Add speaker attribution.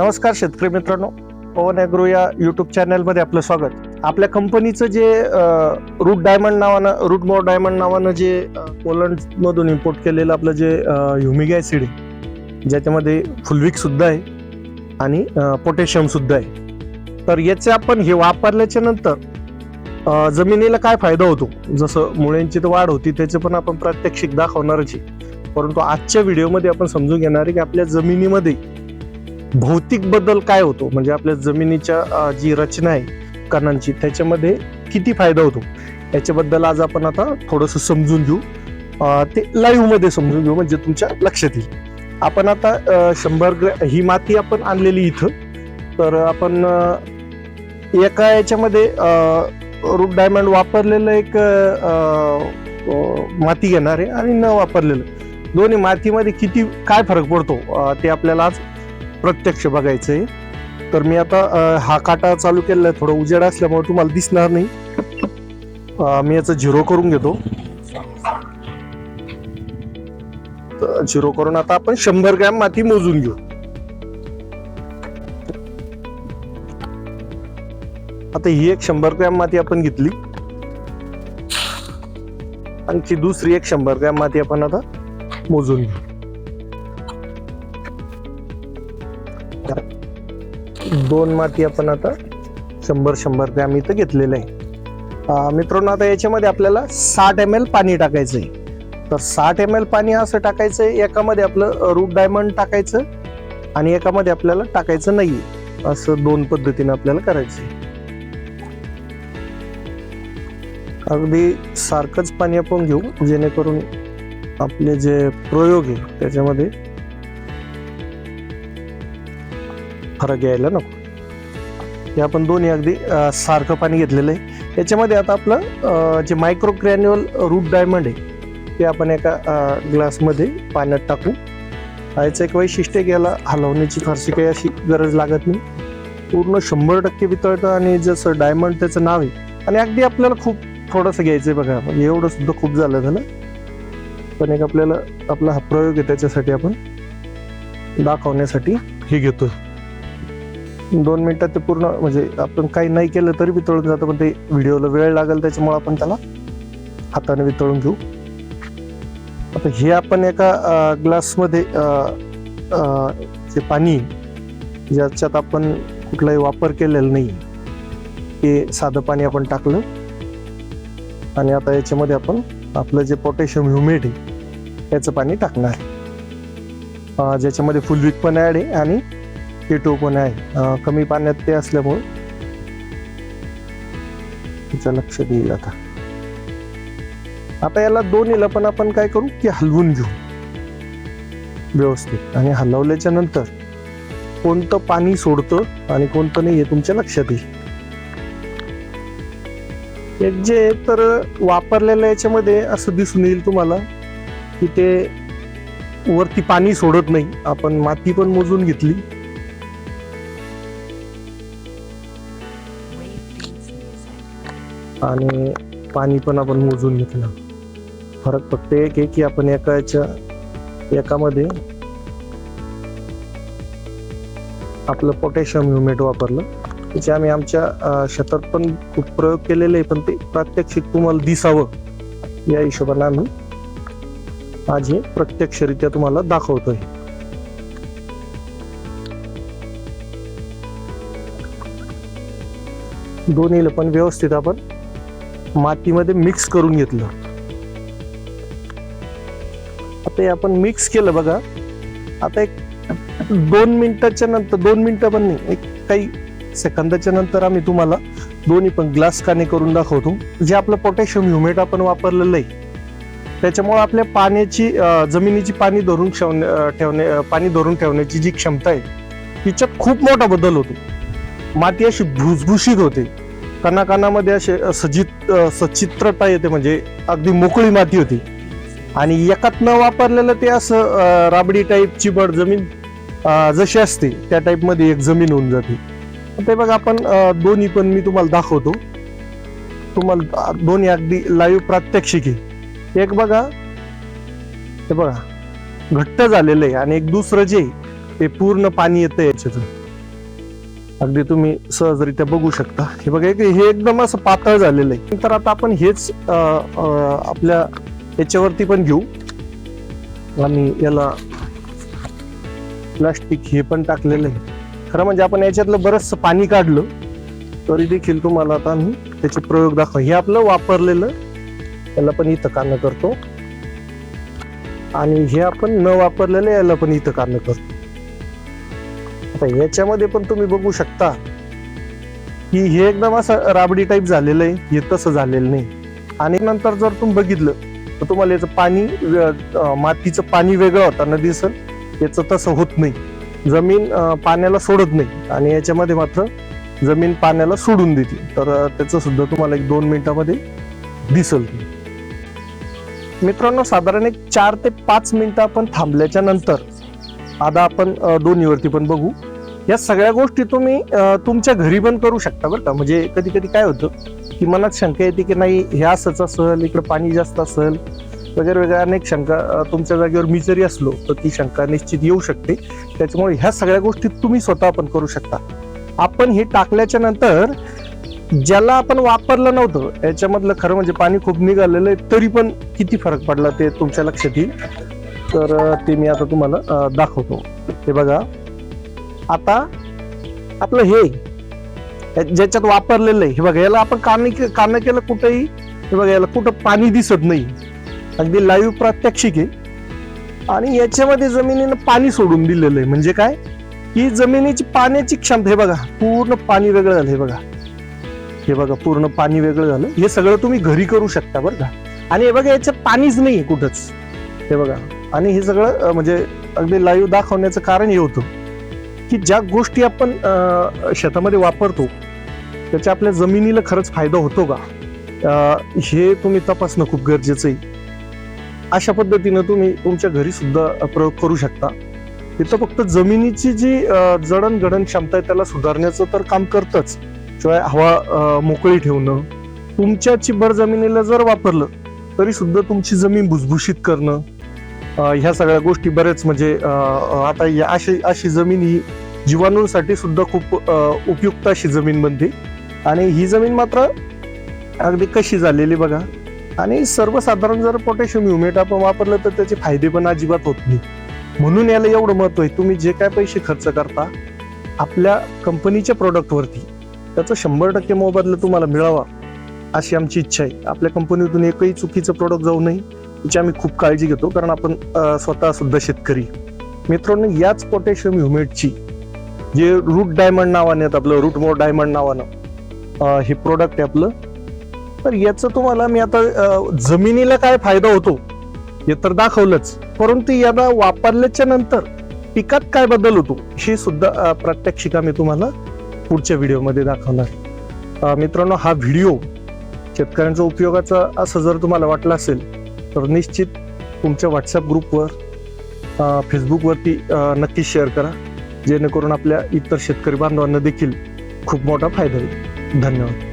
Speaker 1: नमस्कार शेतकरी मित्रांनो. पवन ॲग्रो या यूट्यूब चॅनलमध्ये आपलं स्वागत. आपल्या कंपनीचं जे रूट डायमंड नावानं रूट मोर डायमंड नावानं जे पोलंडमधून इम्पोर्ट केलेलं आपलं जे ह्युमिग ॲसिड आहे ज्याच्यामध्ये फुलविकसुद्धा आहे आणि पोटॅशियमसुद्धा आहे. तर याचे आपण हे वापरल्याच्या नंतर जमिनीला काय फायदा होतो? जसं मुळ्यांची तर वाढ होती त्याचे पण आपण प्रात्यक्षिक दाखवणारच आहे. परंतु आजच्या व्हिडिओमध्ये आपण समजून घेणार आहे की आपल्या जमिनीमध्ये भौतिक बदल काय होतो? म्हणजे आपल्या जमिनीच्या जी रचना आहे कणांची त्याच्यामध्ये किती फायदा होतो? याच्याबद्दल आज आपण आता थोडंसं समजून घेऊ. ते लाईव्हमध्ये समजून घेऊ म्हणजे तुमच्या लक्षात येईल. आपण आता शंभर ग्रॅ ही माती आपण आणलेली इथं. तर आपण एका याच्यामध्ये रूट डायमंड वापरलेलं एक माती घेणार आहे आणि न वापरलेलं. दोन्ही मातीमध्ये किती काय फरक पडतो? ते आपल्याला आज प्रत्यक्ष बघायचं आहे तर मी आता हा काटा चालू केलेला आहे. थोडं उजेड असल्यामुळे तुम्हाला दिसणार नाही. मी याचं झिरो करून घेतो. तर झिरो करून आता आपण शंभर ग्रॅम माती मोजून घेऊ. आता ही एक शंभर ग्रॅम माती आपण घेतली. आणखी दुसरी एक शंभर ग्रॅम माती आपण आता मोजून घेऊ. दोन माती आपण आता शंभर शंभर ग्रॅम इथं घेतलेलं आहे. मित्रांनो आता याच्यामध्ये आपल्याला साठ एम एल पाणी टाकायचं आहे तर साठ एम एल पाणी असं टाकायचं आहे एकामध्ये आपलं रूट डायमंड टाकायचं आणि एकामध्ये आपल्याला टाकायचं नाही. असं दोन पद्धतीने आपल्याला करायचं आहे अगदी सारखंच पाणी आपण घेऊ जेणेकरून आपले जे प्रयोग आहे त्याच्यामध्ये फरक यायला नको. हे आपण दोन्ही अगदी सारखं पाणी घेतलेलं आहे. याच्यामध्ये आता आपलं जे मायक्रो क्रॅन्युअल रूट डायमंड आहे ते आपण एका ग्लासमध्ये पाण्यात टाकू. याचं एक वैशिष्ट्य याला हलवण्याची फारशी काही अशी गरज लागत नाही. पूर्ण शंभर टक्के वितळतं आणि जसं डायमंड त्याचं नाव आहे. आणि अगदी आपल्याला खूप थोडंसं घ्यायचं आहे बघा आपण एवढं सुद्धा खूप झालं झालं. पण एक आपल्याला आपला हा प्रयोग आहे त्याच्यासाठी आपण दाखवण्यासाठी. हे घेतोय दोन मिनिटात ते पूर्ण म्हणजे आपण काही नाही केलं तरी वितळून जातं पण ते व्हिडिओला वेळ लागेल त्याच्यामुळे आपण त्याला हाताने वितळून घेऊ. आता हे आपण एका ग्लासमध्ये जे पाणी ज्याच्यात आपण कुठलाही वापर केलेला नाही ते साधं पाणी आपण टाकलं. आणि आता याच्यामध्ये आपण आपलं जे पोटॅशियम ह्युमेट आहे त्याचं पाणी टाकणार आहे. ज्याच्यामध्ये फुलवीक पण ॲड आहे आणि केटो पण आहे. कमी पाण्यात ते असल्यामुळे तिचं लक्ष देईल आता. आता याला दोन्हीला पण आपण काय करू की हलवून घेऊ. व्यवस्थित. आणि हलवल्याच्या नंतर कोणतं पाणी सोडतं आणि कोणतं नाही हे तुमच्या लक्षात येईल. एक जे तर वापरलेल्या याच्यामध्ये असं दिसून येईल तुम्हाला की ते वरती पाणी सोडत नाही. आपण माती पण मोजून घेतली. आणि पाणी पण आपण मोजून घेतलं. फरक फक्त एक आहे की आपण एकाच्या एकामध्ये आपलं पोटॅशियम ह्युमेट वापरलं. त्याचे आम्ही आमच्या शेतात पण खूप प्रयोग केलेले आहे पण ते प्रात्यक्षिक तुम्हाला दिसावं या हिशोबाने आम्ही आज हे प्रत्यक्षरित्या तुम्हाला दाखवतोय. दोन्हीला पण व्यवस्थित आपण मातीमध्ये मिक्स करून घेतलं. आता हे आपण मिक्स केलं बघा. आता एक दोन मिनिटाच्या नंतर दोन मिनिटं पण नाही एक काही सेकंदाच्या नंतर आम्ही तुम्हाला दोन्ही पण ग्लास काने करून दाखवतो. जे आपलं पोटॅशियम ह्युमेट आपण वापरलेलं आहे. त्याच्यामुळे आपल्या पाण्याची जमिनीची पाणी धरून ठेवणे पाणी धरून ठेवण्याची जी क्षमता आहे तिच्यात खूप मोठा बदल होतो. माती अशी भुसभुशीत होते. कणाकणामध्ये असे सजित सचित्रता येते म्हणजे अगदी मोकळी माती होती. आणि एकात न वापरलेलं ते असं राबडी टाईप चिबड जमीन जशी असते त्या टाईपमध्ये एक जमीन होऊन जाते. ते बघा आपण दोन्ही पण मी तुम्हाला दाखवतो. तुम्हाला दोन्ही अगदी लाईव्ह प्रात्यक्षिक. आहे एक बघा हे बघा घट्ट झालेलं आहे आणि एक दुसरं जे ते पूर्ण पाणी येतं याच्यातून. अगदी तुम्ही सहजरित्या बघू शकता. हे बघा एक- हे एकदम असं पातळ झालेलं आहे. तर आता आपण हेच आपल्या याच्यावरती पण घेऊ. आणि याला प्लास्टिक हे पण टाकलेलं आहे. खरं म्हणजे आपण याच्यातलं बरंचसं पाणी काढलं तरी देखील तुम्हाला आता आम्ही त्याचे प्रयोग दाखव. हे आपलं वापरलेलं याला पण इथं काढणं करतो. आणि हे आपण न वापरलेलं याला पण इथं काढणं करतो. तर याच्यामध्ये पण तुम्ही बघू शकता की हे एकदम असं राबडी टाईप झालेलं आहे. हे तसं झालेलं नाही. आणि नंतर जर तुम्ही बघितलं तर तुम्हाला याचं पाणी मातीचं पाणी वेगळं होताना दिसल. याचं तसं होत नाही. जमीन पाण्याला सोडत नाही. आणि याच्यामध्ये मात्र जमीन पाण्याला सोडून देते. तर त्याचं सुद्धा तुम्हाला एक दोन मिनिटामध्ये दिसल. मित्रांनो साधारण एक चार ते पाच मिनिटं आपण थांबल्याच्या नंतर आता आपण दोन्हीवरती पण बघू. या सगळ्या गोष्टी तुम्ही तुमच्या घरी पण करू शकता बरं का. म्हणजे कधी कधी काय होतं की मनात शंका येते की नाही हे असंच असेल इकडं पाणी जास्त असेल वगैरे वगैरे अनेक शंका तुमच्या जागेवर मी जरी असलो तर ती शंका निश्चित येऊ शकते. त्याच्यामुळे ह्या सगळ्या गोष्टी तुम्ही स्वतः पण करू शकता. आपण हे टाकल्याच्या नंतर ज्याला आपण वापरलं नव्हतं याच्यामधलं खरं म्हणजे पाणी खूप निघालेलं आहे तरी पण किती फरक पडला ते तुमच्या लक्षात येईल. तर ते मी आता तुम्हाला दाखवतो. हे बघा. आता आपलं हे ज्याच्यात वापरलेलं आहे हे बघा याला आपण कान कान केलं कुठेही हे बघा याला कुठं पाणी दिसत नाही. अगदी लाईव्ह प्रात्यक्षिक आहे. आणि याच्यामध्ये जमिनीनं पाणी सोडून दिलेलं आहे. म्हणजे काय? ही जमिनीची पाण्याची क्षमता हे बघा पूर्ण पाणी वेगळं झालं हे बघा. हे बघा पूर्ण पाणी वेगळं झालं. हे सगळं तुम्ही घरी करू शकता बरं का. आणि हे बघा याच्यात पाणीच नाही कुठंच. हे बघा. आणि हे सगळं म्हणजे अगदी लाईव्ह दाखवण्याचं कारण हे होतं. की ज्या गोष्टी आपण शेतामध्ये वापरतो त्याच्या आपल्या जमिनीला खरंच फायदा होतो का? हे तुम्ही तपासणं खूप गरजेचं आहे. अशा पद्धतीनं तुम्ही तुमच्या घरी सुद्धा प्रयोग करू शकता. तिथं फक्त जमिनीची जी जडणघडण क्षमता आहे त्याला सुधारण्याचं तर काम करतच. शिवाय हवा मोकळी ठेवणं तुमच्या चिबर जमिनीला जर वापरलं तरी सुद्धा तुमची जमीन भुसभुशीत करणं ह्या सगळ्या गोष्टी बरेच म्हणजे आता या अशी अशी जमीन ही जीवाणूंसाठी सुद्धा खूप उपयुक्त अशी जमीन बनते. आणि ही जमीन मात्र अगदी कशी झालेली बघा. आणि सर्वसाधारण जर पोटॅशियम ह्युमेट आपण वापरलं तर त्याचे फायदे पण अजिबात होत नाही म्हणून याला एवढं महत्त्व आहे तुम्ही जे काय पैसे खर्च करता आपल्या कंपनीच्या प्रोडक्टवरती त्याचं शंभर टक्के मोबदला तुम्हाला मिळावा अशी आमची इच्छा आहे. आपल्या कंपनीतून एकही चुकीचं प्रोडक्ट जाऊ नये. याची आम्ही खूप काळजी घेतो कारण आपण स्वतः सुद्धा शेतकरी. मित्रांनो याच पोटॅशियम ह्युमेटची जे रूट डायमंड नावाने आहेत आपलं रूट मोर डायमंड नावानं हे प्रोडक्ट आहे आपलं. तर याचं तुम्हाला मी आता जमिनीला काय फायदा होतो हे तर दाखवलंच. परंतु याला वापरल्याच्या नंतर पिकात काय बदल होतो हे सुद्धा अं, प्रात्यक्षिक तुम्हाला पुढच्या व्हिडिओमध्ये दाखवणार. मित्रांनो हा व्हिडिओ शेतकऱ्यांचा उपयोगाचा असं जर तुम्हाला वाटलं असेल तर निश्चित तुमच्या व्हॉट्सअप ग्रुपवर फेसबुकवरती नक्की शेअर करा. जेणेकरून आपल्या इतर शेतकरी बांधवांना देखील खूप मोठा फायदा होईल. धन्यवाद.